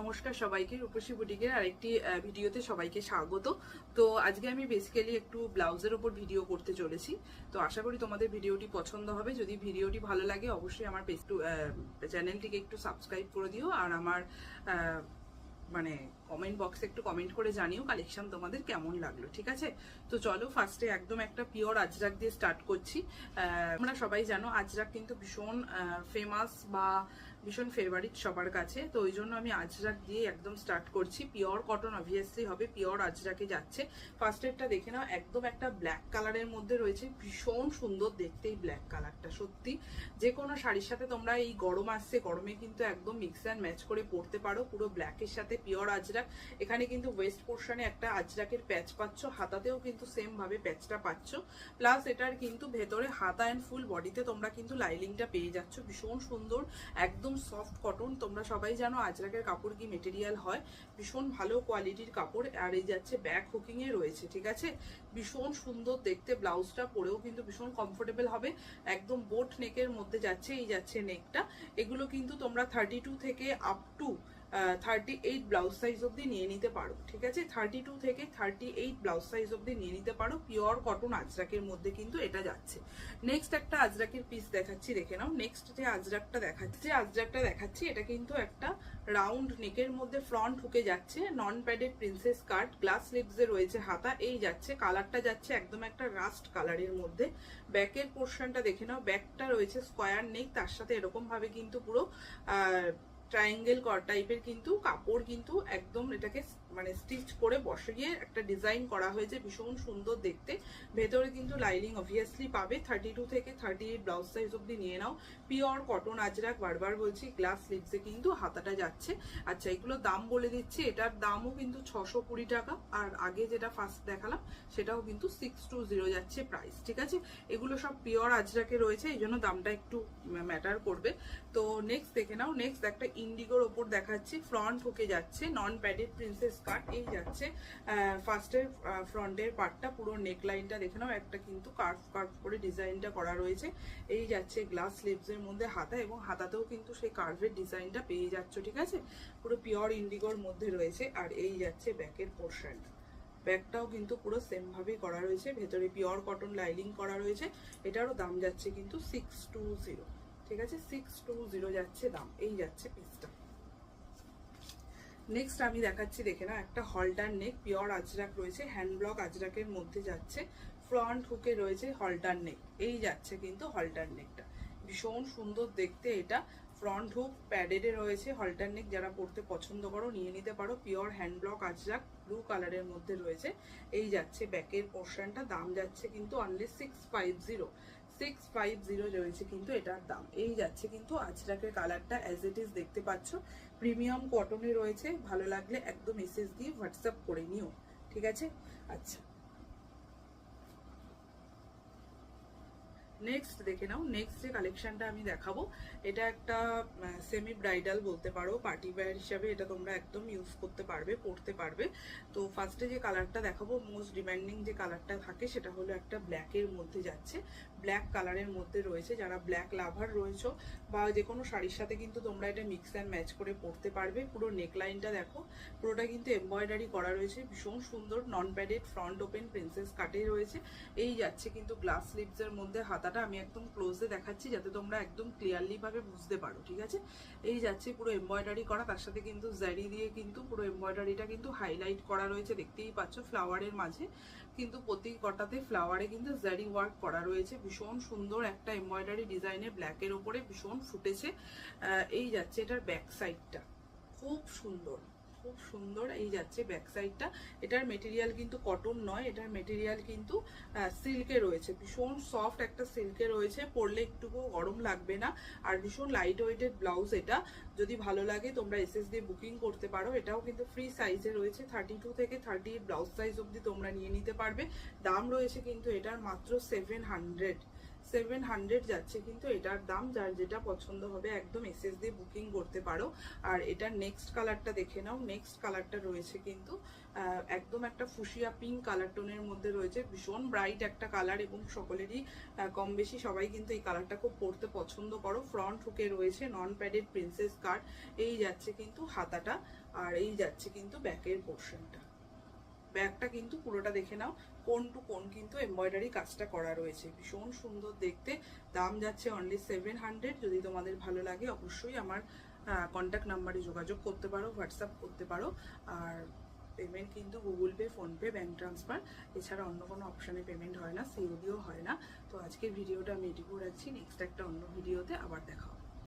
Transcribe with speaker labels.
Speaker 1: নমস্কার সবাইকে, রূপসী বুটিকের আরেকটি ভিডিওতে সবাইকে স্বাগত। তো আজকে আমি বেসিক্যালি একটু ব্লাউজের ওপর ভিডিও করতে চলেছি। তো আশা করি তোমাদের ভিডিওটি পছন্দ হবে। যদি ভিডিওটি ভালো লাগে, অবশ্যই আমার পেজ চ্যানেলটিকে একটু সাবস্ক্রাইব করে দিও। আর আমার মানে কমেন্ট বক্সে একটু কমেন্ট করে জানিও কালেকশন তোমাদের কেমন লাগল, ঠিক আছে? তো চলো ফার্স্টে একদম একটা পিওর আজরাক দিয়ে স্টার্ট করছি। আমরা সবাই জানো, আজরাক কিন্তু ভীষণ ফেমাস বা ভীষণ ফেভারিট সবার কাছে। তো ওই জন্য আমি আজরাক দিয়ে একদম স্টার্ট করছি। পিওর কটন অবভিয়াসলি হবে পিওর আজরাকে যাচ্ছে। ফার্স্ট এডটা দেখে নাও, একদম একটা ব্ল্যাক কালারের মধ্যে রয়েছে। ভীষণ সুন্দর দেখতে এই ব্ল্যাক কালারটা সত্যি। যে কোনো শাড়ির সাথে তোমরা এই গরম আসছে, গরমে কিন্তু একদম মিক্স অ্যান্ড ম্যাচ করে পরতে পারো। পুরো ব্ল্যাকের সাথে পিওর আজরাক। এখানে কিন্তু ওয়েস্ট পোর্শনে একটা আজরাকের প্যাচ পাচ্ছ। হাতাতেও কিন্তু সেম ভাবে প্যাচটা পাচ্ছ। প্লাস এটার কিন্তু ভেতরে হাতা অ্যান্ড ফুল বডিতে তোমরা কিন্তু লাইলিংটা পেয়ে যাচ্ছ। ভীষণ সুন্দর, একদম সফট কটন তোমরা সবাই জানো আজরাকের কাপড় কি মেটেরিয়াল হয়? ভীষণ ভালো কোয়ালিটির কাপড়, আর এই যাচ্ছে ব্যাক হুকিং এ রয়েছে, ঠিক আছে? ভীষণ সুন্দর দেখতে ব্লাউজটা পরেও কিন্তু ভীষণ কমফোর্টেবল হবে। একদম বোট নেকের মধ্যে যাচ্ছে, এই যাচ্ছে নেকটা এগুলো কিন্তু তোমরা থার্টি টু থেকে up to thirty eight blouse size অব্দি নিয়ে নিতে পারো, ঠিক আছে? থার্টি টু থেকে থার্টি এইট ব্লাউজ সাইজ অব্দি নিয়ে নিতে পারো। পিওর কটন আজরাকের মধ্যে কিন্তু এটা যাচ্ছে। নেক্সট একটা আজরাকের পিস দেখাচ্ছি, দেখে নাও। নেক্সট যে আজরাকটা দেখাচ্ছি, যে আজরাকটা দেখাচ্ছি, এটা কিন্তু একটা রাউন্ড নেকের মধ্যে ফ্রন্ট ঢুকে যাচ্ছে। Non padded princess cut glass স্লিভসে রয়েছে হাতা, এই যাচ্ছে। কালারটা যাচ্ছে একদম একটা রাস্ট কালারের মধ্যে। ব্যাকের পোর্শনটা দেখে নাও। ব্যাকটা রয়েছে স্কোয়ার নেক তার সাথে এরকমভাবে কিন্তু পুরো ট্রায়াঙ্গেল কর টাইপের কিন্তু কাপড় কিন্তু একদম এটাকে মানে স্টিচ করে বসিয়ে একটা ডিজাইন করা হয়েছে, ভীষণ সুন্দর দেখতে। ভেতরে কিন্তু লাইনিং অবভিয়াসলি পাবে। থার্টি টু থেকে থার্টি এইট ব্লাউজ সাইজ অব্দি নিয়ে নাও। পিওর কটন আজরাক, বারবার বলছি গ্লাস স্লিভসে কিন্তু হাতাটা যাচ্ছে। আচ্ছা এগুলো দাম বলে দিচ্ছি। এটার দামও কিন্তু ছশো কুড়ি টাকা। আর আগে যেটা ফার্স্ট দেখালাম, সেটাও কিন্তু সিক্স টু জিরো যাচ্ছে প্রাইস ঠিক আছে? এগুলো সব পিওর আজরাকে রয়েছে, এই জন্য দামটা একটু ম্যাটার করবে। তো নেক্সট দেখে নাও। নেক্সট একটা ইন্ডিগোর ওপর দেখাচ্ছি। ফ্রন্ট হুকে যাচ্ছে। নন প্যাডেড প্রিন্সেস কাট এই যাচ্ছে। ফার্স্টের ফ্রন্টের পার্টটা পুরো নেক লাইনটা দেখে নাও, একটা কিন্তু কার্ভ কার্ভ করে ডিজাইনটা করা রয়েছে। এই যাচ্ছে গ্লাস স্লিভসের মধ্যে হাতা এবং হাতাতেও কিন্তু সেই কার্ভের ডিজাইনটা পেয়ে যাচ্ছ, ঠিক আছে? পুরো পিওর ইন্ডিগোর মধ্যে রয়েছে আর এই যাচ্ছে ব্যাকের পোর্শন ব্যাগটাও কিন্তু পুরো সেম ভাবেই করা রয়েছে, ভেতরে পিওর কটন লাইনিং করা রয়েছে। এটারও দাম যাচ্ছে কিন্তু সিক্স টু জিরো ঠিক আছে? সিক্স টু জিরো যাচ্ছে দাম, এই যাচ্ছে পিসটা নেক্সট আমি দেখাচ্ছি, দেখে না একটা হলটার নেক পিওর আজরাক রয়েছে হ্যান্ড ব্লক আজরাকের মধ্যে যাচ্ছে ফ্রন্ট হুকে রয়েছে হলটার নেক এই যাচ্ছে কিন্তু হলটার নেকটা ভীষণ সুন্দর দেখতে এটা ফ্রন্ট হুক প্যাডেডে রয়েছে হলটার নেক যারা পড়তে পছন্দ করো, নিয়ে নিতে পারো pure hand block Ajrak blue কালারের মধ্যে রয়েছে, এই যাচ্ছে ব্যাকের পোর্শনটা দাম যাচ্ছে কিন্তু only six five zero six five zero রয়েছে কিন্তু এটার দাম। এই যাচ্ছে কিন্তু আজরাকের কালারটা অ্যাজ ইট ইজ দেখতে পাচ্ছ। প্রিমিয়াম কটনে রয়েছে। ভালো লাগলে একদম মেসেজ দিয়ে হোয়াটসঅ্যাপ করে নিও। ঠিক আছে? আচ্ছা। নেক্সট দেখে নাও নেক্সট যে কালেকশনটা আমি দেখাবো, এটা একটা সেমি ব্রাইডাল বলতে পারো পার্টি ওয়্যার হিসাবে এটা তোমরা একদম ইউজ করতে পারবে পরতে পারবে। তো ফার্স্টে যে কালারটা দেখাবো মোস্ট ডিমান্ডিং যে কালারটা থাকে, সেটা হলো একটা ব্ল্যাকের মধ্যে যাচ্ছে। ব্ল্যাক কালারের মধ্যে রয়েছে, যারা ব্ল্যাক লাভার রয়েছে, বা যে কোনো শাড়ির সাথে কিন্তু তোমরা এটা মিক্স অ্যান্ড ম্যাচ করে পরতে পারবে। পুরো নেকলাইনটা দেখো, পুরোটা কিন্তু এমব্রয়ডারি করা রয়েছে, ভীষণ সুন্দর non padded front open princess কাটে রয়েছে। এই যাচ্ছে কিন্তু গ্লাস স্লিভসের মধ্যে হাতাটা আমি একদম ক্লোজে দেখাচ্ছি যাতে তোমরা একদম ক্লিয়ারলি ভাবে বুঝতে পারো, ঠিক আছে? এই যাচ্ছে পুরো এমব্রয়ডারি করা, তার সাথে কিন্তু জারি দিয়ে কিন্তু পুরো এমব্রয়ডারিটা কিন্তু হাইলাইট করা রয়েছে, দেখতেই পাচ্ছ ফ্লাওয়ারের মাঝে। কিন্তু প্রতি কটাতে ফ্লাওয়ারে কিন্তু জারি ওয়ার্ক করা রয়েছে, ভীষণ সুন্দর একটা এমব্রয়ডারি ডিজাইনের ব্ল্যাকের ওপরে ভীষণ ফুটেছে। এই যাচ্ছে এটার ব্যাক সাইডটা খুব সুন্দর। খুব সুন্দর এই যাচ্ছে ব্যাক সাইডটা এটার মেটেরিয়াল কিন্তু কটন নয়, এটার মেটেরিয়াল কিন্তু সিল্কে রয়েছে। ভীষণ সফট একটা সিল্কে রয়েছে, পরলে একটুকু গরম লাগবে না। আর ভীষণ লাইট ওয়েটেড ব্লাউজ এটা। যদি ভালো লাগে, তোমরা এসএস দিয়ে বুকিং করতে পারো। এটাও কিন্তু ফ্রি সাইজে রয়েছে। থার্টি টু থেকে থার্টি ব্লাউজ সাইজ অবধি তোমরা নিয়ে নিতে পারবে। দাম রয়েছে কিন্তু এটার মাত্র সেভেন হান্ড্রেড সেভেন হান্ড্রেড যাচ্ছে, কিন্তু এটার দাম যার যেটা পছন্দ হবে একদম এসএস দিয়ে বুকিং করতে পারো। আর এটার নেক্সট কালারটা দেখে নাও নেক্সট কালারটা রয়েছে কিন্তু একদম একটা ফুসিয়া পিঙ্ক কালার টোনের মধ্যে রয়েছে, ভীষণ ব্রাইট একটা কালার এবং সকলেরই কম বেশি সবাই কিন্তু এই কালারটা খুব পরতে পছন্দ করো। ফ্রন্ট হুকে রয়েছে নন প্যাডেড প্রিন্সেস কাট এই যাচ্ছে কিন্তু হাতাটা, আর এই যাচ্ছে কিন্তু ব্যাকের পোর্শনটা ব্যাগটা কিন্তু পুরোটা দেখে নাও, কোন টু কোন কিন্তু এমব্রয়ডারি কাজটা করা রয়েছে। ভীষণ সুন্দর দেখতে, দাম যাচ্ছে অনলি সেভেন হান্ড্রেড যদি তোমাদের ভালো লাগে, অবশ্যই আমার কন্ট্যাক্ট নাম্বারে যোগাযোগ করতে পারো হোয়াটসঅ্যাপ করতে পারো। আর পেমেন্ট কিন্তু Google Pay PhonePe bank transfer এছাড়া অন্য কোনো অপশানে পেমেন্ট হয় না সিওডিও হয় না। তো আজকের ভিডিওটা আমি এটুকু রাখছি নেক্সট একটা অন্য ভিডিওতে আবার দেখা